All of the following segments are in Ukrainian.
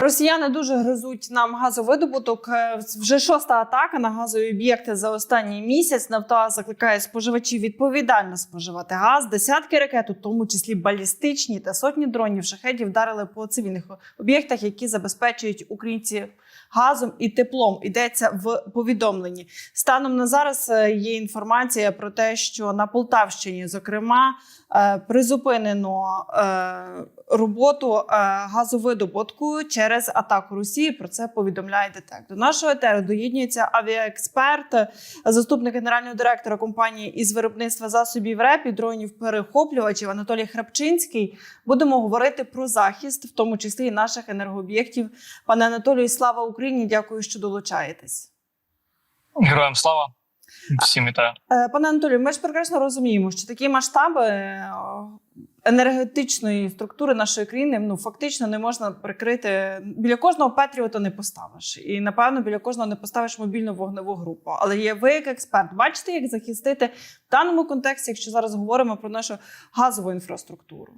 Росіяни дуже гризуть нам газовидобуток. Е, Вже шоста атака на газові об'єкти за останній місяць. Нафтогаз закликає споживачів відповідально споживати газ. Десятки ракет, у тому числі балістичні та сотні дронів шахедів, вдарили по цивільних об'єктах, які забезпечують українці газом і теплом. Йдеться в повідомленні. Станом на зараз е, є інформація про те, що на Полтавщині, зокрема, призупинено е, роботу е, газовидобутку через атаку Росії. Про це повідомляє ДТЕК. До нашого етеру доєднується авіаексперт, е, заступник генерального директора компанії із виробництва засобів РЕП і дронів перехоплювачів Анатолій Храпчинський. Будемо говорити про захист, в тому числі і наших енергооб'єктів. Пане Анатолію, слава Україні! Дякую, що долучаєтесь. Героям слава всім вітаю. Е, Пане Анатолію, ми ж прекрасно розуміємо, що такі масштаби е, енергетичної структури нашої країни ну фактично не можна прикрити. Біля кожного Петріота не поставиш, і напевно біля кожного не поставиш мобільну вогневу групу. Але є ви як експерт, бачите, як захистити в даному контексті, якщо зараз говоримо про нашу газову інфраструктуру.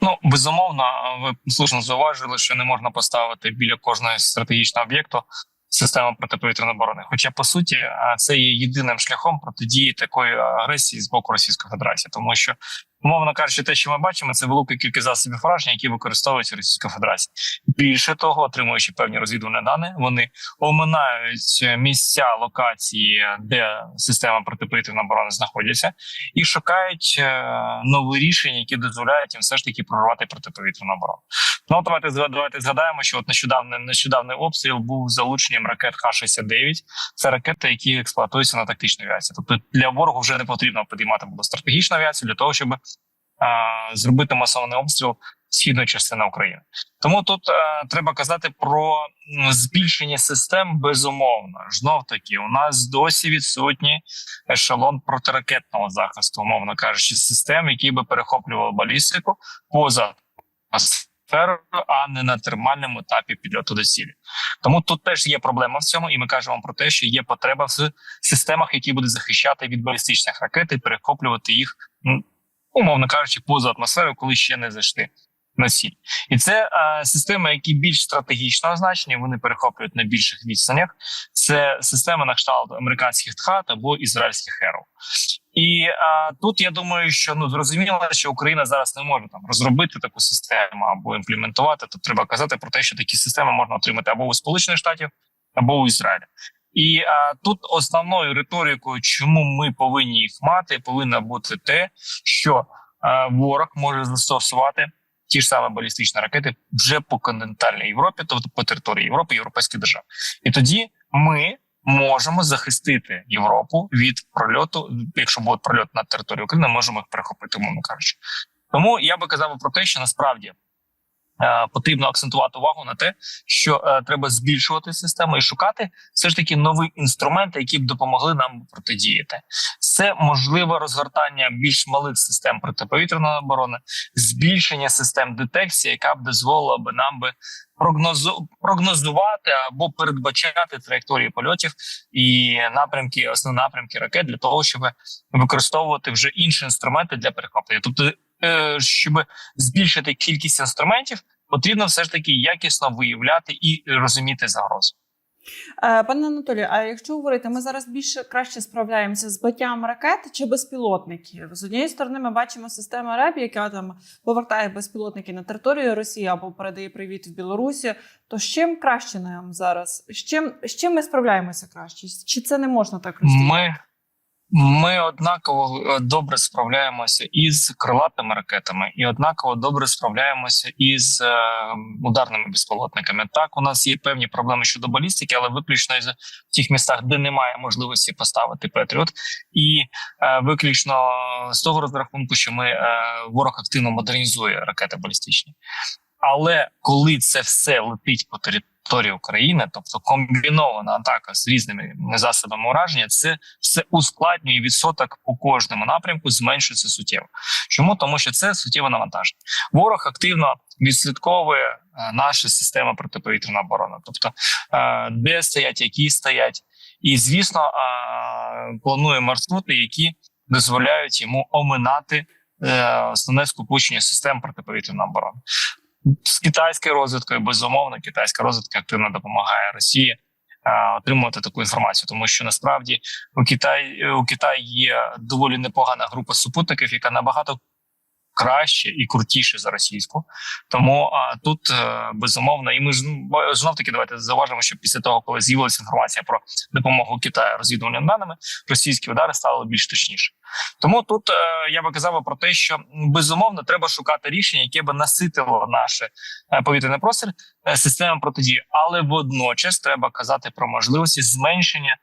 Ну безумовно, ви слушно зауважили, що не можна поставити біля кожного стратегічного об'єкту систему протиповітряної оборони. Хоча по суті, це є єдиним шляхом протидії такої агресії з боку Російської Федерації, тому що умовно кажучи, те, що ми бачимо, це велика кількість засобів враження, які використовуються Російською Федерацією. Більше того, отримуючи певні розвідувальні дані, вони оминають місця локації, де система протиповітряної оборони знаходяться, і шукають е, нові рішення, які дозволяють їм все ж таки прорвати протиповітряну оборону. Ну от давайте давайте згадаємо, що от нещодавно нещодавний обстріл був залученням ракет Х-69. Це ракети, які експлуатуються на тактичній авіації. Тобто для ворогу вже не потрібно підіймати було стратегічну авіацію для того, щоб зробити масований обстріл східної частини України. Тому тут е, треба казати про збільшення систем безумовно. Знов таки, у нас досі відсутні ешелон протиракетного захисту, умовно кажучи, систем, які би перехоплювали балістику поза атмосферою, а не на термальному етапі підльоту до цілі. Тому тут теж є проблема в цьому, і ми кажемо про те, що є потреба в системах, які будуть захищати від балістичних ракет і перехоплювати їх, умовно кажучи, поза атмосферою, коли ще не зайшли на ціль. І це е, системи, які більш стратегічного значення, вони перехоплюють на більших відстанях. Це системи на кшталт американських ТХАТ або ізраїльських ЕРО. І е, тут я думаю, що ну зрозуміло, що Україна зараз не може там розробити таку систему або імплементувати. Тут треба казати про те, що такі системи можна отримати або у Сполучених Штатів, або у Ізраїля. І а, тут основною риторикою, чому ми повинні їх мати, повинно бути те, що а, ворог може застосувати ті ж самі балістичні ракети вже по континентальній Європі, тобто по території Європи, європейських держав. І тоді ми можемо захистити Європу від прольоту. Якщо буде прольот на територію України, можемо їх перехопити, умовно кажучи. Тому я би казав про те, що насправді. Е, Потрібно акцентувати увагу на те, що е, треба збільшувати систему і шукати все ж таки нові інструменти, які б допомогли нам протидіяти. Це можливе розгортання більш малих систем протиповітряної оборони, збільшення систем детекції, яка б дозволила би нам би прогнозу прогнозувати або передбачати траєкторії польотів і напрямки, основні напрямки ракет для того, щоб використовувати вже інші інструменти для перехоплення. Тобто, щоб збільшити кількість інструментів, потрібно все ж таки якісно виявляти і розуміти загрозу. Е, Пане Анатолію, а якщо говорити, ми зараз більше краще справляємося з биттям ракет чи безпілотників? З однієї сторони, ми бачимо систему РЕБ, яка там повертає безпілотники на територію Росії або передає привіт в Білорусі. То з чим краще нам зараз? З чим з чим ми справляємося краще? Чи це не можна так розділити? Ми, ми однаково е, добре справляємося із крилатими ракетами, і однаково добре справляємося із е, ударними безпілотниками. Так, у нас є певні проблеми щодо балістики, але виключно в тих містах, де немає можливості поставити Петріот, і е, виключно з того розрахунку, що ми е, ворог активно модернізує ракети балістичні. Але коли це все летить по території України, тобто комбінована атака з різними засобами ураження, це все ускладнює відсоток у кожному напрямку, зменшується суттєво. Чому тому, що це суттєво навантаження? Ворог активно відслідковує е, наші системи протиповітряної оборони, тобто е, де стоять, які стоять, і звісно е, планує маршрути, які дозволяють йому оминати основне скупучення систем протиповітряної оборони. З китайською розвідкою, безумовно, китайська розвідка активно допомагає Росії е, отримувати таку інформацію, тому що насправді у Китаї у Китаї є доволі непогана група супутників, яка набагато краще і крутіше за російську. Тому а, тут е, безумовно, і ми ж знов таки давайте зауважимо, що після того, коли з'явилася інформація про допомогу Китаю розвідувальними даними, російські удари стали більш точніше. Тому тут е, я би казав про те, що безумовно треба шукати рішення, яке би наситило наше е, повітряний простір системами протидії, але водночас треба казати про можливості зменшення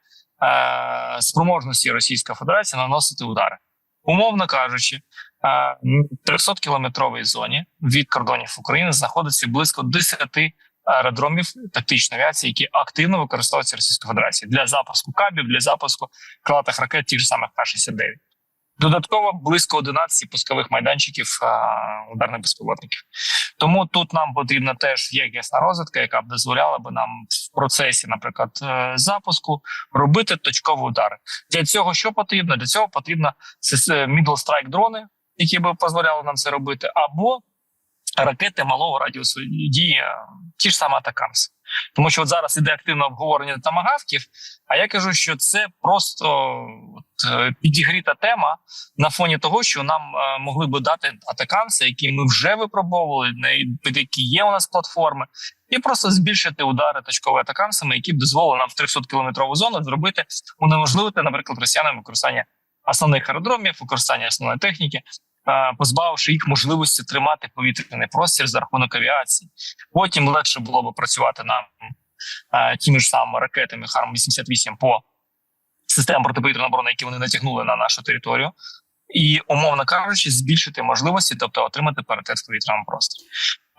спроможності Російської Федерації наносити удари, умовно кажучи. Е, 300 кілометровій зоні від кордонів України знаходиться близько 10 аеродромів тактичної авіації, які активно використовуються Російською Федерацією для запуску кабів, для запуску крилатих ракет, тих ж самих Х-69. Додатково близько 11 пускових майданчиків ударних безпілотників. Тому тут нам потрібна теж якісна розвідка, яка б дозволяла би нам в процесі, наприклад, е, запуску робити точкові удари. Для цього що потрібно? Для цього потрібно сис- middle strike дрони, які б дозволяли нам це робити, або ракети малого радіусу дії, е, ті ж самі Атакамс. Тому що от зараз іде активне обговорення тамагавків. А я кажу, що це просто от, е, підігріта тема на фоні того, що нам е, могли би дати атакамси, які ми вже випробовували, під які є у нас платформи, і просто збільшити удари точковими атакамсами, які б дозволили нам в 300 кілометрову зону зробити унеможливити, наприклад, росіянам використання основних аеродромів, використання основної техніки, е, позбавивши їх можливості тримати повітряний простір за рахунок авіації. Потім легше було б працювати нам е, тими ж самими ракетами Харм-88 по системам протиповітряної оборони, які вони натягнули на нашу територію, і, умовно кажучи, збільшити можливості, тобто отримати паритет в повітряному просторі.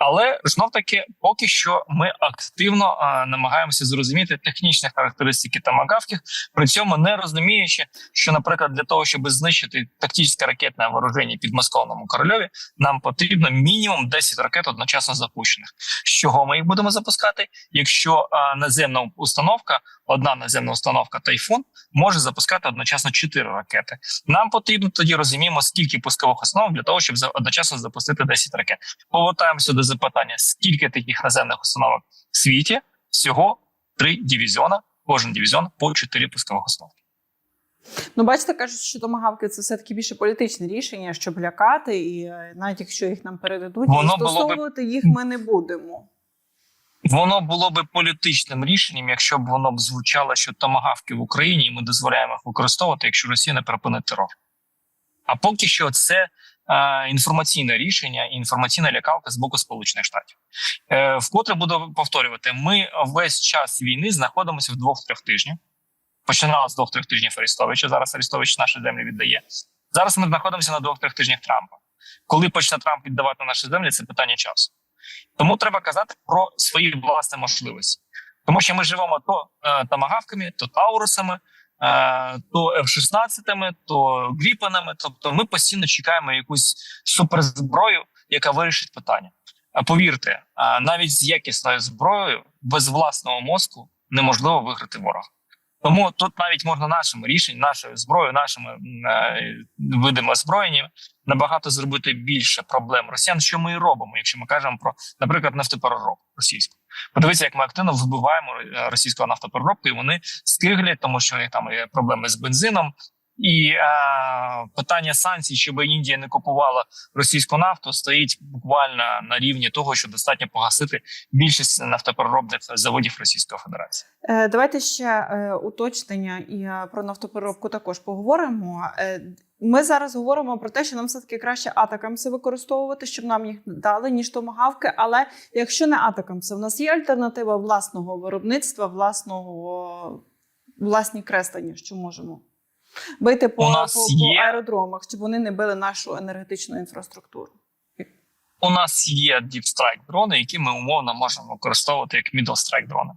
Але знов таки, поки що ми активно а, намагаємося зрозуміти технічні характеристики тамагавків, при цьому не розуміючи, що, наприклад, для того, щоб знищити тактичне ракетне вооруження під Московному корольові, нам потрібно мінімум 10 ракет одночасно запущених. З чого ми їх будемо запускати? Якщо а, наземна установка, одна наземна установка Тайфун може запускати одночасно 4 ракети. Нам потрібно тоді розуміємо, скільки пускових основ для того, щоб одночасно запустити 10 ракет. Повертаємося до запитання: скільки таких наземних установок в світі? Всього три дивізіона, кожен дивізіон по 4 пускових установки. Ну, бачите, кажуть, що томагавки це все таки більше політичне рішення, щоб лякати, і е, навіть якщо їх нам передадуть, застосовувати їх ми не будемо. Воно було би політичним рішенням, якщо б воно б звучало, що томагавки в Україні, і ми дозволяємо їх використовувати, якщо Росія не припинить терор. А поки що це е, інформаційне рішення і інформаційна лякалка з боку Сполучених Штатів. Е, вкотре буду повторювати: ми весь час війни знаходимося в двох-трьох тижнів. Починали з двох-трьох тижнів Арестовича. Зараз Арестович наші землі віддає. Зараз ми знаходимося на двох-трьох тижнях Трампа. Коли почне Трамп віддавати наші землі, це питання часу. Тому треба казати про свої власні можливості, тому що ми живемо то е, тамагавками, то таурусами, е, то F-16, то гріпанами. Тобто, ми постійно чекаємо якусь суперзброю, яка вирішить питання. А повірте, е, навіть з якісною зброєю без власного мозку неможливо виграти ворога. Тому тут навіть можна нашими рішеннями, нашою зброєю, нашими е, видами озброєння набагато зробити більше проблем росіян, що ми і робимо, якщо ми кажемо про, наприклад, нафтопереробку російську. Подивіться, як ми активно вибиваємо е, російську нафтопереробку, і вони скиглять, тому що у них там є проблеми з бензином. І е, питання санкцій, щоб Індія не купувала російську нафту, стоїть буквально на рівні того, що достатньо погасити більшість нафтопереробних заводів Російської Федерації. Е, Давайте ще е, уточнення і е, про нафтопереробку також поговоримо. Ми зараз говоримо про те, що нам все таки краще атакамси використовувати, щоб нам їх дали, ніж томагавки. Але якщо не атакамси, в нас є альтернатива власного виробництва, власного власні креслення, що можемо бити по, по, по аеродромах, щоб вони не били нашу енергетичну інфраструктуру. У нас є Deep Strike дрони, які ми умовно можемо використовувати як Middle Strike дрони.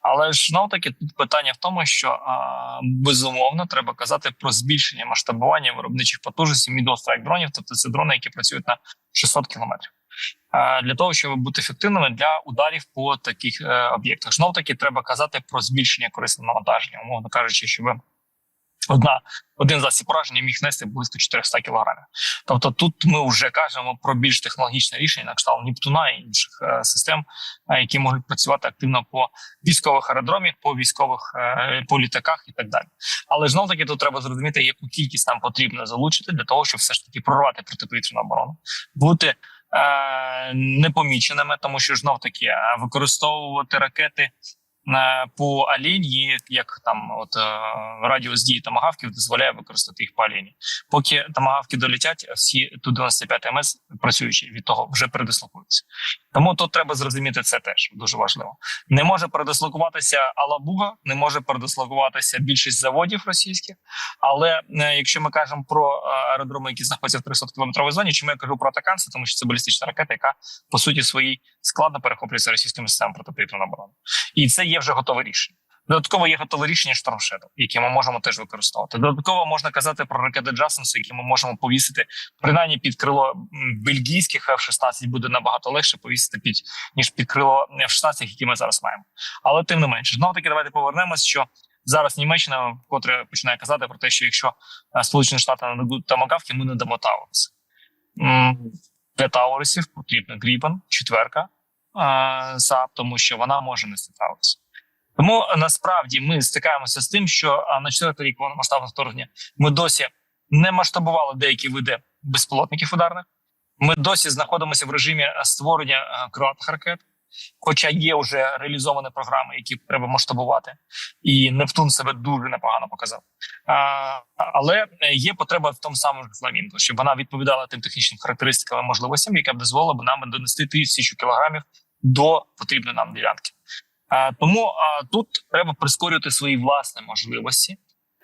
Але ж знов таки тут питання в тому, що а, безумовно треба казати про збільшення масштабування виробничих потужностей Middle Strike дронів, тобто це дрони, які працюють на 600 кілометрів. Для того щоб бути ефективними для ударів по таких е, об'єктах, знов таки треба казати про збільшення корисного навантаження, умовно кажучи, щоб Одна один засіб пораження міг нести близько 400 кілограмів. Тобто, тут ми вже кажемо про більш технологічне рішення на кшталт Нептуна і інших е, систем, е, які можуть працювати активно по військових аеродромах, по військових е, по літаках і так далі. Але знов таки тут треба зрозуміти, яку кількість нам потрібно залучити для того, щоб все ж таки прорвати протиповітряну оборону, бути е, непоміченими, тому що знов таки е, використовувати ракети. По алінії, як там от е, радіус дії томагавків дозволяє використати їх по алінії. Поки томагавки долетять, всі ту 95 МС працюючі від того вже передислокуються. Тому тут треба зрозуміти це теж дуже важливо. Не може передислокуватися Алабуга, не може передислокуватися більшість заводів російських. Але е, якщо ми кажемо про е, аеродроми, які знаходяться в 300 кілометровій зоні, чому я кажу про атаканці, тому що це балістична ракета, яка по суті своїй складно перехоплюється російськими системами протиповітряної оборони. І це є вже готове рішення. Додатково є готове рішення Shadow, яке ми можемо теж використовувати. Додатково можна казати про ракети Джасенсу, які ми можемо повісити принаймні під крило бельгійських F-16 буде набагато легше повісити під ніж під крило F-16, які ми зараз маємо. Але тим не менше, знов таки давайте повернемось, що зараз Німеччина вкотре починає казати про те, що якщо е, Сполучені Штати не дадуть тамагавки, ми не дамо Таурус. М, Для Таурусів потрібно Грібен, четверка е, САП, тому що вона може нести Таурус. Тому насправді ми стикаємося з тим, що на четвертий рік повномасштабного вторгнення ми досі не масштабували деякі види безпілотників ударних. Ми досі знаходимося в режимі е, створення е, крилатих ракет, хоча є вже реалізовані програми, які треба масштабувати, і Нептун себе дуже непогано показав. А, але є потреба в тому самому фламінго, щоб вона відповідала тим технічним характеристикам і можливостям, яка б дозволила б нам донести тисячу кілограмів до потрібної нам ділянки. А, тому тут треба прискорювати свої власні можливості.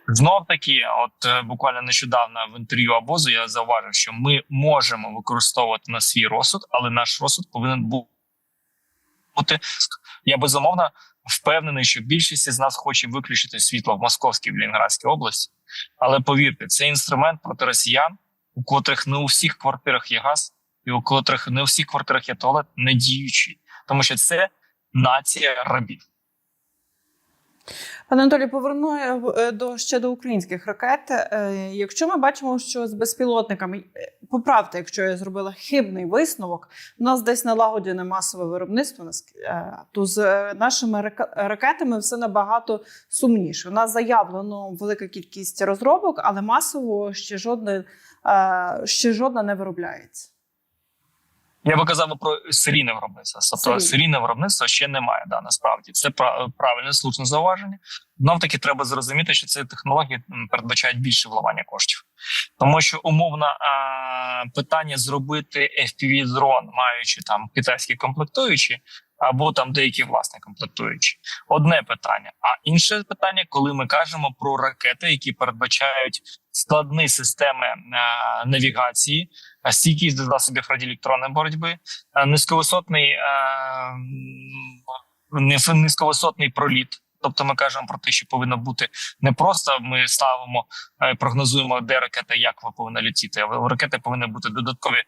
Знов таки, от е, буквально нещодавно в інтерв'ю Абозу я зауважив, що ми можемо використовувати на свій розсуд, але наш розсуд повинен бу- бути. Я безумовно впевнений, що більшість з нас хоче виключити світло в Московській в Лінградській області. Але повірте, це інструмент проти росіян, у котрих не у всіх квартирах є газ, і у котрих не у всіх квартирах є туалет, не діючий, тому що це нація рабів. Пане Анатолій, поверну е, до ще до українських ракет. Е, Якщо ми бачимо, що з безпілотниками е, поправте, якщо я зробила хибний висновок, у нас десь налагоджене масове виробництво, е, то з е, нашими ракетами все набагато сумніше. У нас заявлено велика кількість розробок, але масово ще жодне е, ще жодна не виробляється. Я би казав про серійне виробництво. Тобто Серійне. серійне виробництво ще немає. Да, насправді це пра- правильне слушне зауваження. Знов таки треба зрозуміти, що ці технології передбачають більше вливання коштів, тому що умовно питання зробити fpv дрон, маючи там китайські комплектуючі. Або там деякі власні комплектуючі, одне питання. А інше питання, коли ми кажемо про ракети, які передбачають складні системи е, навігації, е, стійкість до засобів радіоелектронної боротьби, е, низьковисотний низьковисотний проліт. Тобто ми кажемо про те, що повинно бути не просто ми ставимо, прогнозуємо, де ракета, як вона повинна летіти, а у ракети повинні бути додаткові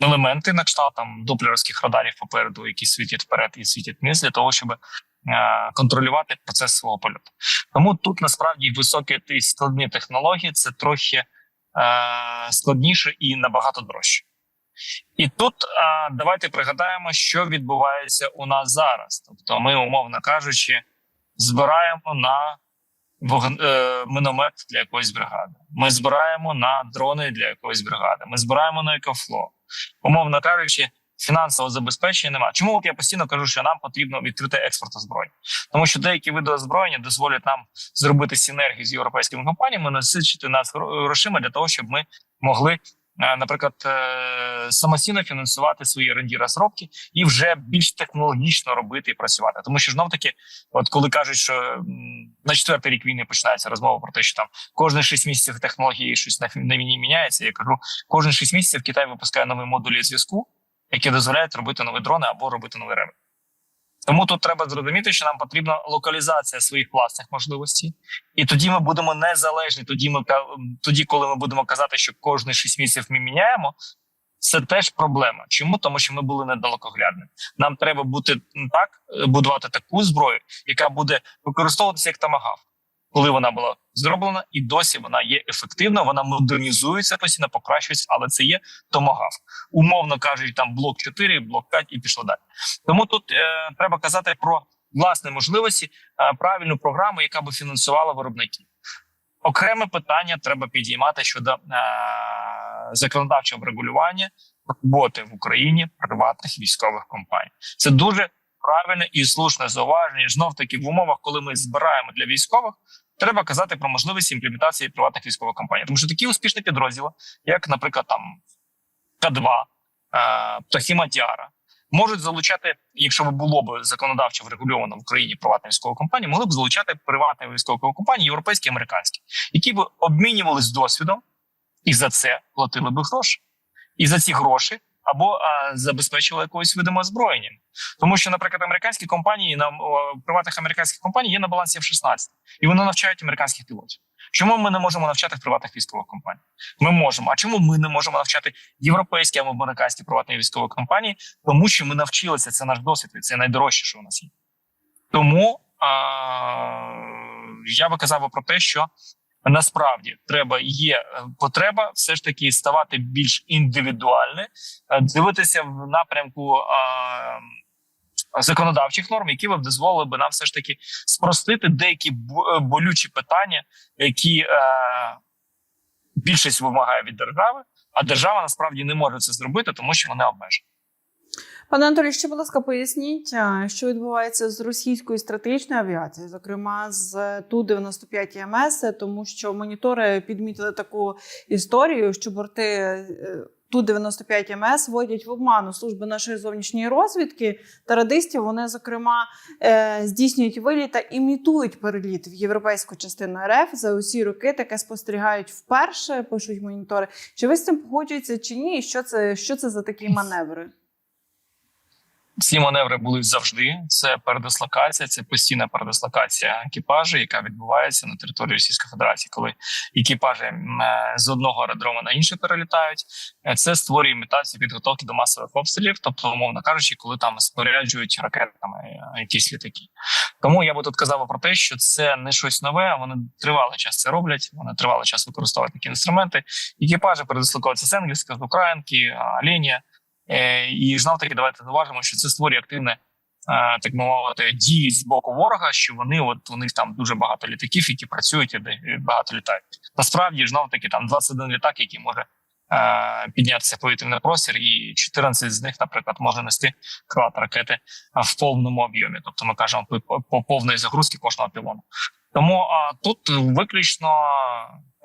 елементи на кшталт там доплеровських радарів попереду, які світять вперед і світять вниз, для того, щоб е, контролювати процес свого польоту. Тому тут насправді високі і складні технології це трохи е, складніше і набагато дорожче. І тут е, давайте пригадаємо, що відбувається у нас зараз. Тобто, ми, умовно кажучи, збираємо на вогн- е, міномет для якоїсь бригади. Ми збираємо на дрони для якоїсь бригади. Ми збираємо на екофло. Умовно кажучи, фінансового забезпечення немає. Чому от я постійно кажу, що нам потрібно відкрити експорт озброєння? Тому що деякі види озброєння дозволять нам зробити синергію з європейськими компаніями, насичити нас гро- грошима для того, щоб ми могли. Е, Наприклад, е, самостійно фінансувати свої ренді розробки і вже більш технологічно робити і працювати. Тому що знов таки, от коли кажуть, що на четвертий рік війни починається розмова про те, що там кожні 6 місяців технології щось на, на війні міняється. Я кажу, кожні 6 місяців Китай випускає нові модулі зв'язку, які дозволяють робити нові дрони або робити нові реби. Тому тут треба зрозуміти, що нам потрібна локалізація своїх власних можливостей, і тоді ми будемо незалежні. Тоді ми тоді, коли ми будемо казати, що кожні 6 місяців ми міняємо. Це теж проблема. Чому? Тому що ми були недалекоглядними. Нам треба бути так, е, будувати таку зброю, яка буде використовуватися як тамагав. Коли вона була зроблена, і досі вона є ефективна. Вона модернізується постійно, покращується, але це є томагав. Умовно кажуть, там блок 4, блок 5 і пішло далі. Тому тут е, треба казати про власні можливості, е, правильну програму, яка би фінансувала виробників. Окреме питання треба підіймати щодо е, законодавчого врегулювання роботи в Україні приватних військових компаній. Це дуже правильне і слушне зауваження. Знов таки в умовах, коли ми збираємо для військових, треба казати про можливість імплементації приватних військових компаній. Тому що такі успішні підрозділи, як, наприклад, там К2, е, Птахи можуть залучати, якщо б було б законодавчо врегульовано в Україні приватні військові компанії, могли б залучати приватні військові компанії, європейські американські, які б обмінювалися досвідом і за це платили б гроші. І за ці гроші або а, забезпечували якоюсь видом озброєнням. Тому що, наприклад, американські компанії на приватних американських компаній є на балансі F-16, і вони навчають американських пілотів. Чому ми не можемо навчати в приватних військових компаній? Ми можемо. А чому ми не можемо навчати європейські або американські приватні військові компанії? Тому що ми навчилися, це наш досвід, і це найдорожче, що у нас є. Тому а, я би казав про те, що насправді треба є е, потреба все ж таки ставати більш індивідуальне, е, дивитися в напрямку. А, Законодавчих норм, які б дозволили би нам все ж таки спростити деякі е, болючі питання, які е, більшість вимагає від держави, а держава насправді не може це зробити, тому що вона обмежена. Пане Анатолій, ще, будь ласка, поясніть, що відбувається з російською стратегічною авіацією, зокрема з Ту-95 МС, тому що монітори підмітили таку історію, що борти е, Ту-95 МС вводять в обману служби нашої зовнішньої розвідки та радистів. Вони, зокрема, е, здійснюють виліт та імітують переліт в європейську частину РФ за усі роки. Таке спостерігають вперше, пишуть монітори. Чи ви з цим погоджуєтеся чи ні? І що це, що це за такі маневри? Ці маневри були завжди. Це передислокація, це постійна передислокація екіпажу, яка відбувається на території Російської Федерації, коли екіпажі е, з одного аеродрому на інший перелітають. Е, Це створює імітацію підготовки до масових обстрілів, тобто, умовно кажучи, коли там споряджують ракетами е, якісь літаки. Тому я би тут казав про те, що це не щось нове. Вони тривалий час це роблять. Вони тривалий час використовують такі інструменти. Екіпажі передислоковуються з Енгельська, з Українки, Оленя. Е, І знов таки давайте зауважимо, що це створює активне, е, так мовити, дії з боку ворога. Що вони, от у них там дуже багато літаків, які працюють і багато літають. Насправді знов таки там 21 літак, який може е, піднятися повітряний простір, і 14 з них, наприклад, може нести крилат ракети в повному об'ємі. Тобто, ми кажемо по повної загрузки кожного пілону. Тому а, тут виключно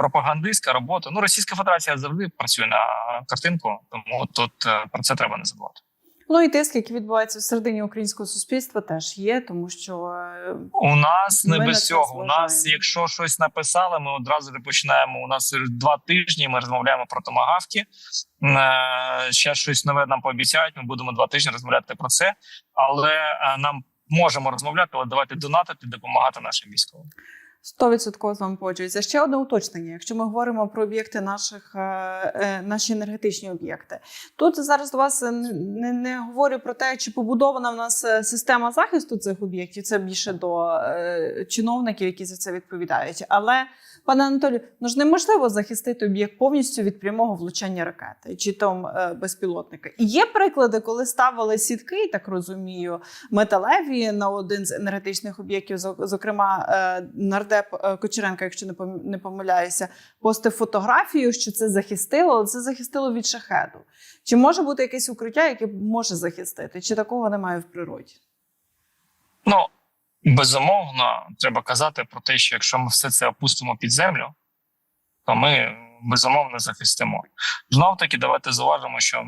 пропагандистська робота. Ну, Російська Федерація завжди працює на картинку, тому тут е, про це треба не забувати. Ну і тиск, який відбувається всередині українського суспільства, теж є, тому що е, У нас не без цього. У нас, якщо щось написали, ми одразу починаємо. У нас два тижні. Ми розмовляємо про томагавки. Ще щось нове нам пообіцяють. Ми будемо два тижні розмовляти про це, але е, нам можемо розмовляти, але давайте донатити, допомагати нашим військовим. 100% з вами погоджується. Ще одне уточнення. Якщо ми говоримо про об'єкти наших, е, е, наші енергетичні об'єкти, тут зараз до вас не, не, говорю про те, чи побудована в нас е, система захисту цих об'єктів. Це більше до чиновників, які за це відповідають. Але пане Анатолію, ну ж неможливо захистити об'єкт повністю від прямого влучання ракети чи там е, безпілотника. І є приклади, коли ставили сітки, так розумію, металеві на один з енергетичних об'єктів, зокрема е, нардеп е, Кочеренка, якщо не помиляюся, постив фотографію, що це захистило, але це захистило від шахеду. Чи може бути якесь укриття, яке може захистити, чи такого немає в природі? Ну безумовно, треба казати про те, що якщо ми все це опустимо під землю, то ми безумовно захистимо. Знов таки, давайте зауважимо, що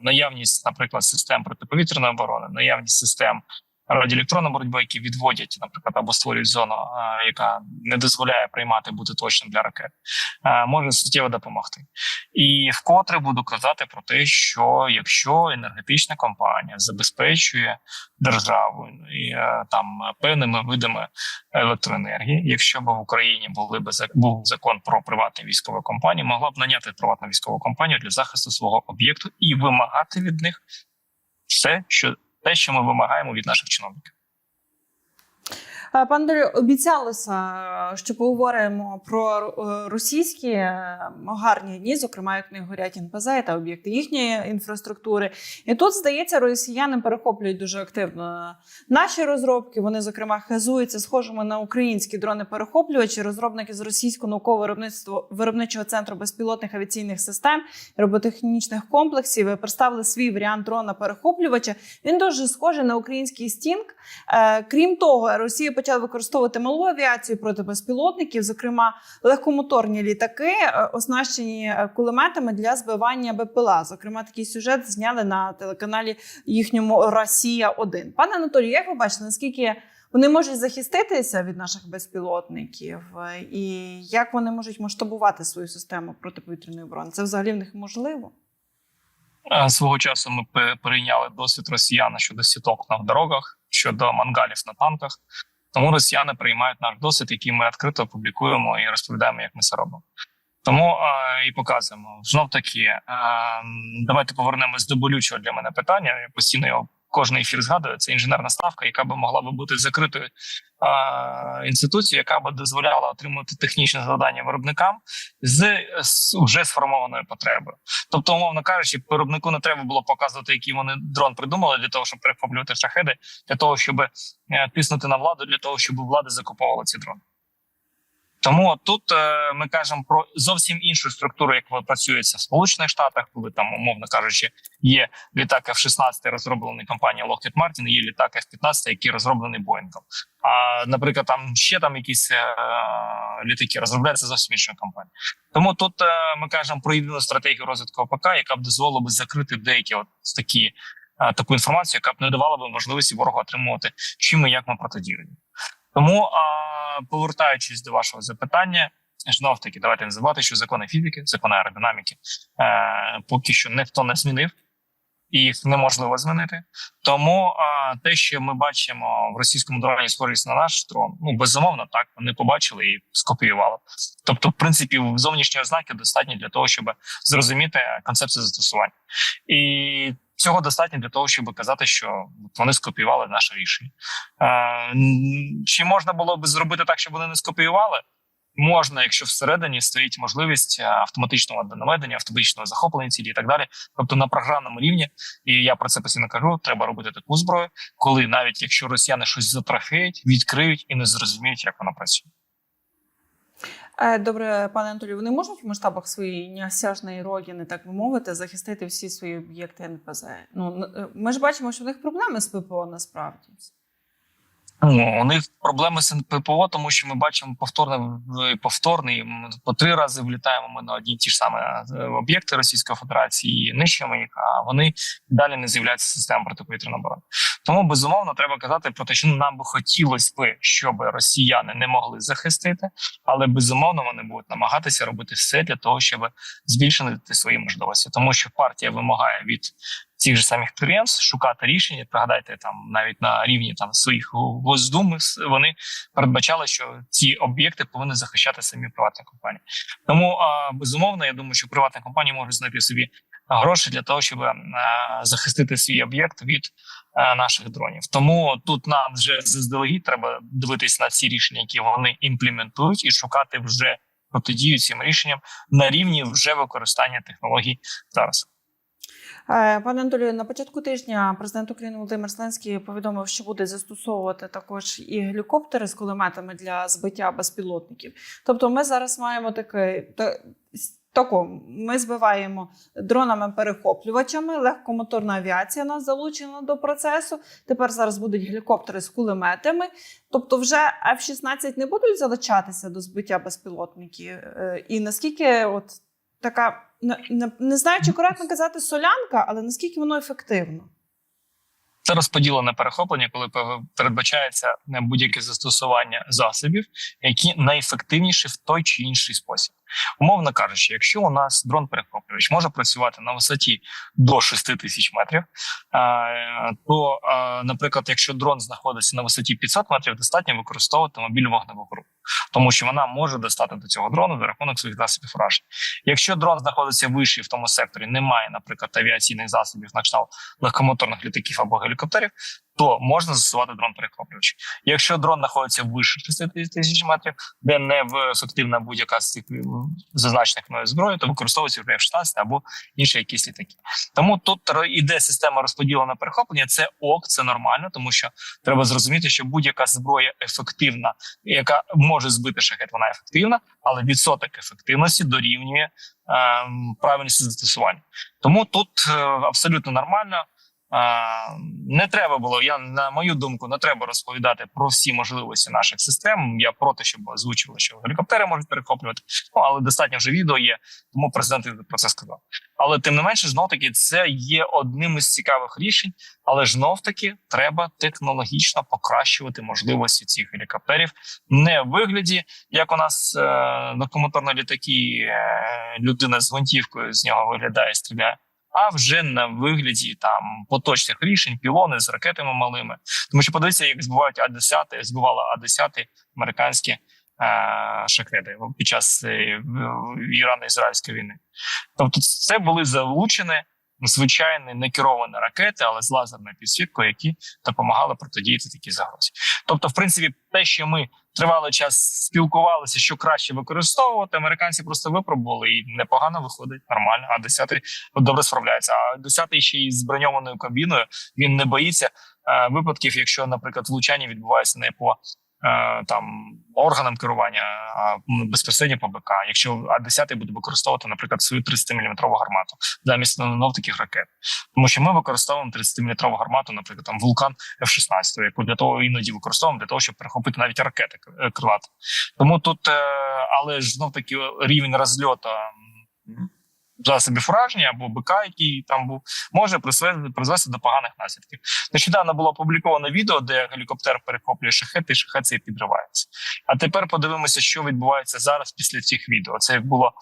наявність, наприклад, систем протиповітряної оборони, наявність систем радіоелектронної боротьби, які відводять, наприклад, або створюють зону, яка не дозволяє приймати бути точним для ракет, може суттєво допомогти. І вкотре буду казати про те, що якщо енергетична компанія забезпечує державу і е, там певними видами електроенергії. Якщо б в Україні були б був закон про приватні військові компанії, могла б наняти приватну військову компанію для захисту свого об'єкту і вимагати від них все, що те, що ми вимагаємо від наших чиновників. Е, Пане обіцялося, е, що поговоримо про е, російські гарні дні, зокрема, як не горять НПЗ та об'єкти їхньої інфраструктури. І тут, здається, росіяни перехоплюють дуже активно наші розробки. Вони, зокрема, хизуються схожими на українські дрони-перехоплювачі. Розробники з російського наукового виробництва виробничого центру безпілотних авіаційних систем роботехнічних комплексів представили свій варіант дрона-перехоплювача. Він дуже схожий на український стінг. Крім того, Росія почала використовувати малу авіацію проти безпілотників, зокрема легкомоторні літаки, е, оснащені е, кулеметами для збивання БПЛА. Зокрема, такий сюжет зняли на телеканалі їхньому Росія 1 Пане Анатолію, як ви бачите, наскільки вони можуть захиститися від наших безпілотників, е, і як вони можуть масштабувати свою систему протиповітряної оборони? Це взагалі в них можливо? Свого часу ми пе- перейняли досвід росіян щодо сіток на дорогах, щодо мангалів на танках. Тому росіяни приймають наш досвід, який ми відкрито публікуємо і розповідаємо, як ми це робимо. Тому е, і показуємо. Знов таки, е, давайте повернемось до болючого для мене питання. Я постійно його кожен ефір згадую. Це інженерна ставка, яка би могла би бути закритою інституцією, яка би дозволяла отримати технічне завдання виробникам з, з вже сформованою потребою. Тобто, умовно кажучи, виробнику не треба було показувати, який вони дрон придумали для того, щоб перехоплювати шахеди, для того, щоб е, тиснути на владу, для того, щоб влада закуповувала ці дрони. Тому тут е, ми кажемо про зовсім іншу структуру, як працюється в Сполучених Штатах, коли там, умовно кажучи, є літак F-16, розроблений компанією Lockheed Martin, є літак F-15, який розроблений Боїнгом. А наприклад, там ще там якісь е, літаки розробляються зовсім іншою компанією. Тому тут е, ми кажемо про єдину стратегію розвитку ОПК, яка б дозволила би закрити деякі от такі е, таку інформацію, яка б не давала б можливості ворогу отримувати чим і як ми протидіємо. Тому, повертаючись до вашого запитання, знов таки, давайте не забувати, що закони фізики, закони аеродинаміки е, поки що ніхто не змінив, і їх неможливо змінити. Тому а, те, що ми бачимо в російському дроні, схожість на наш дрон, ну безумовно, так вони побачили і скопіювали. Тобто, в принципі, зовнішні ознаки достатні для того, щоб зрозуміти концепцію застосування, і цього достатньо для того, щоб казати, що вони скопіювали наше рішення. Е, чи можна було би зробити так, щоб вони не скопіювали? Можна, якщо всередині стоїть можливість е, автоматичного наведення, автоматичного захоплення цілі і так далі. Тобто на програмному рівні, і я про це постійно кажу, треба робити таку зброю, коли навіть якщо росіяни щось затрофеють, відкриють і не зрозуміють, як вона працює. Е, Добре, пане Анатолію, вони можуть в масштабах своєї неосяжної родини, так би мовити, захистити всі свої об'єкти НПЗ? Ну е, ми ж бачимо, що в них проблеми з ППО насправді. Ну, у них проблеми з ППО, тому що ми бачимо повторний в- повторний. По три рази влітаємо ми на одні ті ж самі е, об'єкти Російської Федерації, і нищимо їх, а вони далі не з'являються системою протиповітряної оборони. Тому безумовно треба казати про те, що нам би хотілося би, щоб росіяни не могли захистити, але безумовно вони будуть намагатися робити все для того, щоб збільшити свої можливості, тому що партія вимагає від цих же самих підприємств шукати рішення. Пригадайте, там навіть на рівні там своїх госдуми вони передбачали, що ці об'єкти повинні захищати самі приватні компанії. Тому безумовно, я думаю, що приватні компанії можуть знайти собі гроші для того, щоб захистити свій об'єкт від наших дронів. Тому тут нам вже заздалегідь треба дивитись на ці рішення, які вони імплементують, і шукати вже протидію цим рішенням на рівні вже використання технологій зараз. Е, Пане Анатолію, на початку тижня президент України Володимир Зеленський повідомив, що буде застосовувати також і гелікоптери з кулеметами для збиття безпілотників. Тобто, ми зараз маємо таке. та- Тако, ми збиваємо дронами-перехоплювачами, легкомоторна авіація нас залучена до процесу. Тепер зараз будуть гелікоптери з кулеметами. Тобто, вже F-16 не будуть залучатися до збиття безпілотників. Е, І наскільки от така не, не, знаю, чи коректно казати солянка, але наскільки воно ефективно? Це розподілене перехоплення, коли пе- передбачається е, будь-яке застосування засобів, які найефективніші в той чи інший спосіб. Умовно кажучи, якщо у нас дрон перехоплювач може працювати на висоті до 6 тисяч метрів, е, то, е, наприклад, якщо дрон знаходиться на висоті 500 метрів, достатньо використовувати мобільну вогневу групу. тому що вона може достати до цього дрону за рахунок своїх засобів враження. Якщо дрон знаходиться вище в тому секторі, немає, наприклад, авіаційних засобів на кшталт легкомоторних літаків або гелікоптерів, то можна застосувати дрон перехоплювач. Якщо дрон знаходиться вище 60 тисяч метрів, де не в- ефективна будь-яка з цих зазначених мною зброї, то використовується вже F-16 або інші якісь літаки. Тому тут іде система розподілу перехоплення. Це ок, це нормально, тому що треба зрозуміти, що будь-яка зброя ефективна, яка може збити шахет, вона ефективна, але відсоток ефективності дорівнює ем, правильності застосування. Тому тут е, абсолютно нормально. Не треба було. Я на мою думку, не треба розповідати про всі можливості наших систем. Я проти, щоб озвучували, що гелікоптери можуть перехоплювати. Ну але достатньо вже відео є, тому президент про це сказав. Але тим не менше, знов таки, це є одним із цікавих рішень. Але знов таки треба технологічно покращувати можливості цих гелікоптерів не в вигляді, як у нас е, локомоторні літаки, е, людина з гвинтівкою з нього виглядає, стріляє. А вже на вигляді там поточних рішень, пілони з ракетами малими. Тому що подивіться, як збивають А-10, збивала А-10 американські е, шахеди під час е, Ірано-Ізраїльської війни. Тобто, це були залучені звичайні некеровані ракети, але з лазерною підсвіткою, які допомагали протидіяти такій загрозі. Тобто, в принципі, те, що ми тривалий час спілкувалися, що краще використовувати, американці просто випробували і непогано виходить нормально. А 10 добре справляється. А 10 ще й з броньованою кабіною він не боїться е, випадків, якщо, наприклад, влучання відбувається не по там органам керування, а безпосередньо по БК. Якщо А 10 буде використовувати, наприклад, свою 30 мм гармату замість знов таких ракет, тому що ми використовуємо 30 мм гармату, наприклад, там вулкан F-16, яку для того іноді використовуємо для того, щоб перехопити навіть ракети е, крилати. Тому тут, е, але ж знов таки рівень розльоту засобів ураження або БК, який там був, може призвести, призвести до поганих наслідків. Нещодавно було опубліковано відео, де гелікоптер перехоплює шахет, і шахет цей підривається. А тепер подивимося, що відбувається зараз після цих відео. Це як було.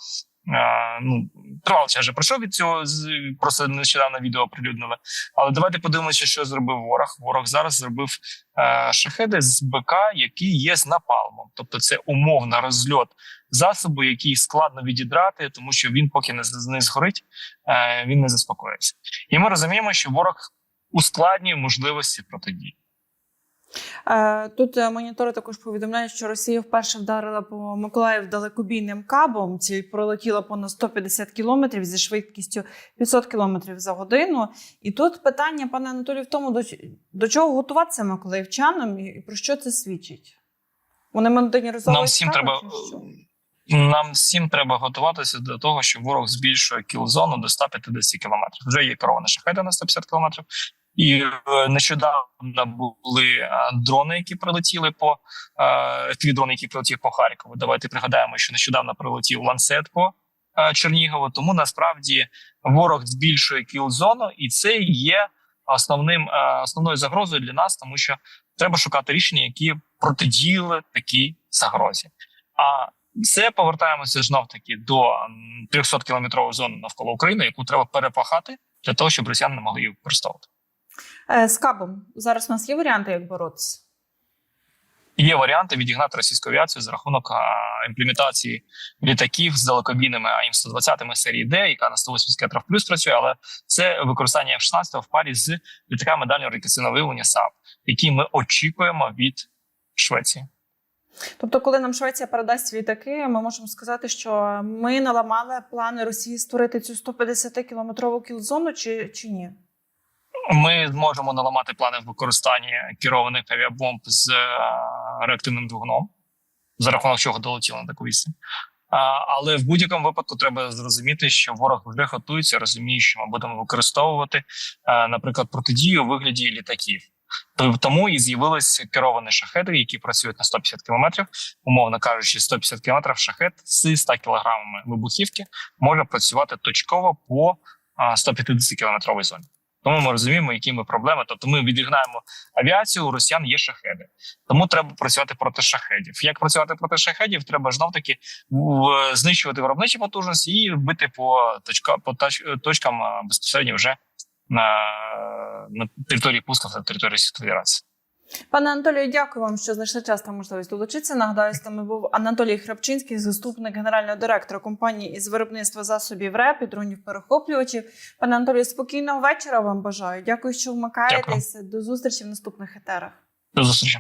Ну, тривало час вже пройшов від цього просто нещодавно відео оприлюднили. Але давайте подивимося, що зробив ворог. Ворог зараз зробив е, шахеди з БК, які є з напалмом. Тобто, це умовно розльот засобу, який складно відідрати, тому що він поки не, не згорить, е, він не заспокоїться. І ми розуміємо, що ворог ускладнює можливості протидії. Е, Тут е, монітори також повідомляють, що Росія вперше вдарила по Миколаїв далекобійним кабом. Ціль пролетіла понад 150 кілометрів зі швидкістю 500 кілометрів за годину. І тут питання, пане Анатолію, в тому, до, до чого готуватися миколаївчанам і про що це свідчить? Вони модернізовують Нам всім каби треба що? нам всім треба готуватися до того, що ворог збільшує кіл-зону до 150 кілометрів. Вже є керовані шахеди на 150 кілометрів. І е, нещодавно були е, дрони, які прилетіли по е, твій дрони, які прилетів по Харкову. Давайте пригадаємо, що нещодавно прилетів ланцет по Чернігову. Тому насправді ворог збільшує кіл-зону, і це є основним основною загрозою для нас, тому що треба шукати рішення, які протидіяли такій загрозі. А це повертаємося знов таки до 300 кілометрової зони навколо України, яку треба перепахати для того, щоб росіяни не могли її використовувати. Е, З кабом зараз у нас є варіанти, як боротися? Є варіанти відігнати російську авіацію за рахунок імплементації літаків з далекобійними АІМ 120 серії Д, яка на 180 км плюс працює, але це використання F-16 в парі з літаками дальнього радіаційного виявлення САП, які ми очікуємо від Швеції. Тобто, коли нам Швеція передасть літаки, ми можемо сказати, що ми наламали плани Росії створити цю 150 кілометрову кілзону, чи, чи ні? Ми зможемо наламати плани в використанні керованих авіабомб з е, реактивним двигуном, за рахунок чого долетіло на таку відстань. Але в будь-якому випадку треба зрозуміти, що ворог вже готується, розуміє, що ми будемо використовувати, е, наприклад, протидію у вигляді літаків. Тому і з'явилися керовані шахеди, які працюють на 150 кілометрів. Умовно кажучи, 150 кілометрів шахет з 100 кілограмами вибухівки може працювати точково по а, 150 кілометровій зоні. Тому ми розуміємо, які ми проблеми. Тобто, ми відігнаємо авіацію. У росіян є шахеди, тому треба працювати проти шахедів. Як працювати проти шахедів? Треба знов таки знищувати виробничі потужності і бити по точка по точкам безпосередньо вже на, на території пусков та території Федерації. Пане Анатолію, дякую вам, що знайшли час та можливість долучитися. Нагадаю, з нами був Анатолій Храпчинський, заступник генерального директора компанії із виробництва засобів РЕП і дронів перехоплювачів. Пане Анатолію, спокійного вечора вам бажаю. Дякую, що вмикаєтесь. До зустрічі в наступних етерах. До зустрічі.